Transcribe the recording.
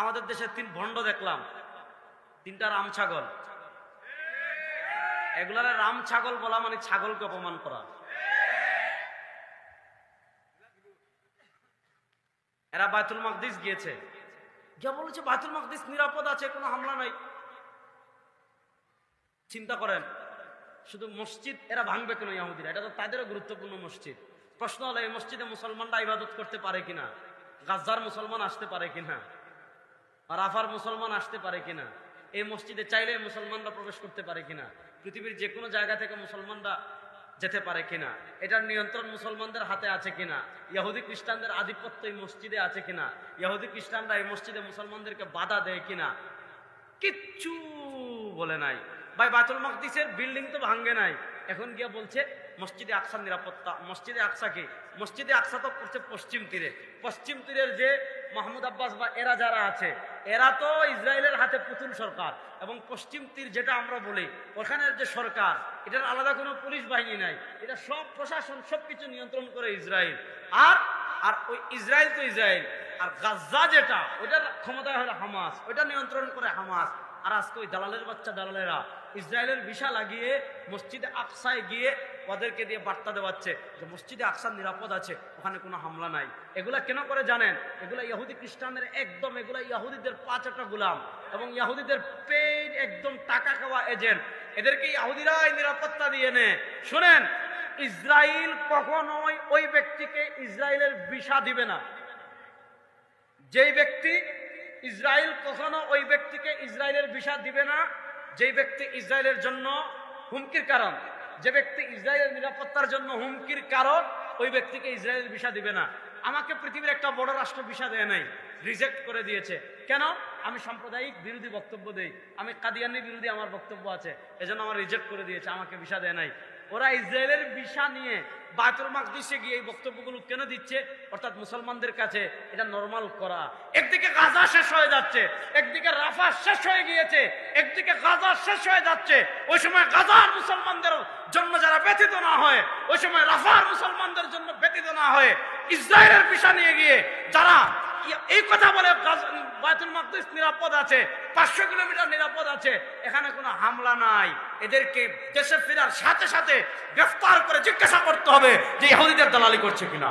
আমাদের দেশে তিন ভণ্ড দেখলাম। তিনটা রাম ছাগল। এগুলারে রাম ছাগল বলা মানে ছাগলকে অপমান করা। এরা বায়তুল মকদিস গিয়েছে। গিয়া বলেছে বায়তুল মকদিস নিরাপদ আছে, কোনো হামলা নাই। চিন্তা করেন, শুধু মসজিদ এরা ভাঙবে কেন ইহুদিরা এটা তো তাদেরও গুরুত্বপূর্ণ মসজিদ। প্রশ্ন হলো, এই মসজিদে মুসলমানরা ইবাদত করতে পারে কিনা? গাজার মুসলমান আসতে পারে কিনা? আর আফার মুসলমান আসতে পারে কিনা? এই মসজিদে চাইলে মুসলমানরা প্রবেশ করতে পারে কিনা? পৃথিবীর যে কোনো জায়গা থেকে মুসলমানরা যেতে পারে কিনা? এটার নিয়ন্ত্রণ মুসলমানদের হাতে আছে কিনা? ইহুদি খ্রিস্টানদের আধিপত্য এই মসজিদে আছে কিনা? ইহুদি খ্রিস্টানরা এই মসজিদে মুসলমানদেরকে বাধা দেয় কিনা? কিচ্ছু বলে নাই। ভাই, বাতুল মকদিসের বিল্ডিং তো ভাঙ্গে নাই। এখন গিয়া বলছে, মসজিদে আকসার নিরাপত্তা। মসজিদে আকসা কি? মসজিদে আকসা তো করছে পশ্চিম তীরে। পশ্চিম তীরের যে মাহমুদ আব্বাস বা এরা যারা আছে, এরা তো ইসরায়েলের হাতে পুতুল সরকার। এবং পশ্চিম তীর যেটা আমরা বলি, ওখানের যে সরকার, এটার আলাদা কোনো পুলিশ বাহিনী নাই। এটা সব প্রশাসন সব কিছু নিয়ন্ত্রণ করে ইসরায়েল। আর আর ওই ইসরায়েল তো ইসরায়েল। আর গাজা যেটা, ওইটার ক্ষমতায় হলো হামাস, ওইটা নিয়ন্ত্রণ করে হামাস। আর আজকে ওই দালালের বাচ্চা দালালেরা ইসরায়েলের ভিসা লাগিয়ে মসজিদে আকসায় গিয়ে ওদেরকে দিয়ে বার্তা দেওয়াচ্ছে যে মসজিদে আকসার নিরাপদ আছে, ওখানে কোনো হামলা নাই। এগুলা কেন করে জানেন? এগুলা ইহুদি খ্রিস্টানদের একদম, এগুলা ইহুদিদের পাঁচ একটা গুলাম এবং ইহুদিদের পেইড একদম টাকা খাওয়া এজেন্ট। এদেরকে ইহুদিরাই নিরাপত্তা দিয়ে নে। শুনেন, ইসরায়েল কখনোই ওই ব্যক্তিকে ইসরায়েলের ভিসা দিবে না। যেই ব্যক্তি ইসরায়েল কখনো ওই ব্যক্তিকে ইসরায়েলের ভিসা দিবে না, যেই ব্যক্তি ইসরায়েলের জন্য হুমকির কারণ, যে ব্যক্তি ইসরায়েলের নিরাপত্তার জন্য হুমকির কারণ, ওই ব্যক্তিকে ইসরায়েলের ভিসা দিবে না। আমাকে পৃথিবীর একটা বড় রাষ্ট্র ভিসা দেয় নাই, রিজেক্ট করে দিয়েছে। কেন? আমি সাম্প্রদায়িক বিরোধী বক্তব্য দেই। আমি কাদিয়ানি বিরোধী আমার বক্তব্য আছে। এজন্য আমার রিজেক্ট করে দিয়েছে, আমাকে ভিসা দেয় নাই। ওরা ইসরায়েলের ভিসা নিয়ে বায়তুল মাকদিসে গিয়ে এই বক্তব্যগুলো কেন দিচ্ছে? অর্থাৎ মুসলমানদের কাছে এটা নর্মাল করা। একদিকে গাজা শেষ হয়ে যাচ্ছে, একদিকে রাফা শেষ হয়ে গিয়েছে, একদিকে গাজা শেষ হয়ে যাচ্ছে। ওই সময় গাজার মুসলমানদের জন্য যারা ব্যথিত না হয়, ওই সময় রাফার মুসলমানদের জন্য ব্যথিত না হয়, ইসরায়েলের পিছা নিয়ে গিয়ে যারা এই কথা বলে বায়তুল মাকদিস নিরাপদ আছে, পাঁচশো কিলোমিটার নিরাপদ আছে, এখানে কোনো হামলা নাই। এদেরকে দেশে ফেরার সাথে সাথে গ্রেফতার করে জিজ্ঞাসা করতে হবে যে ইহুদিদের দালালি করছে কিনা।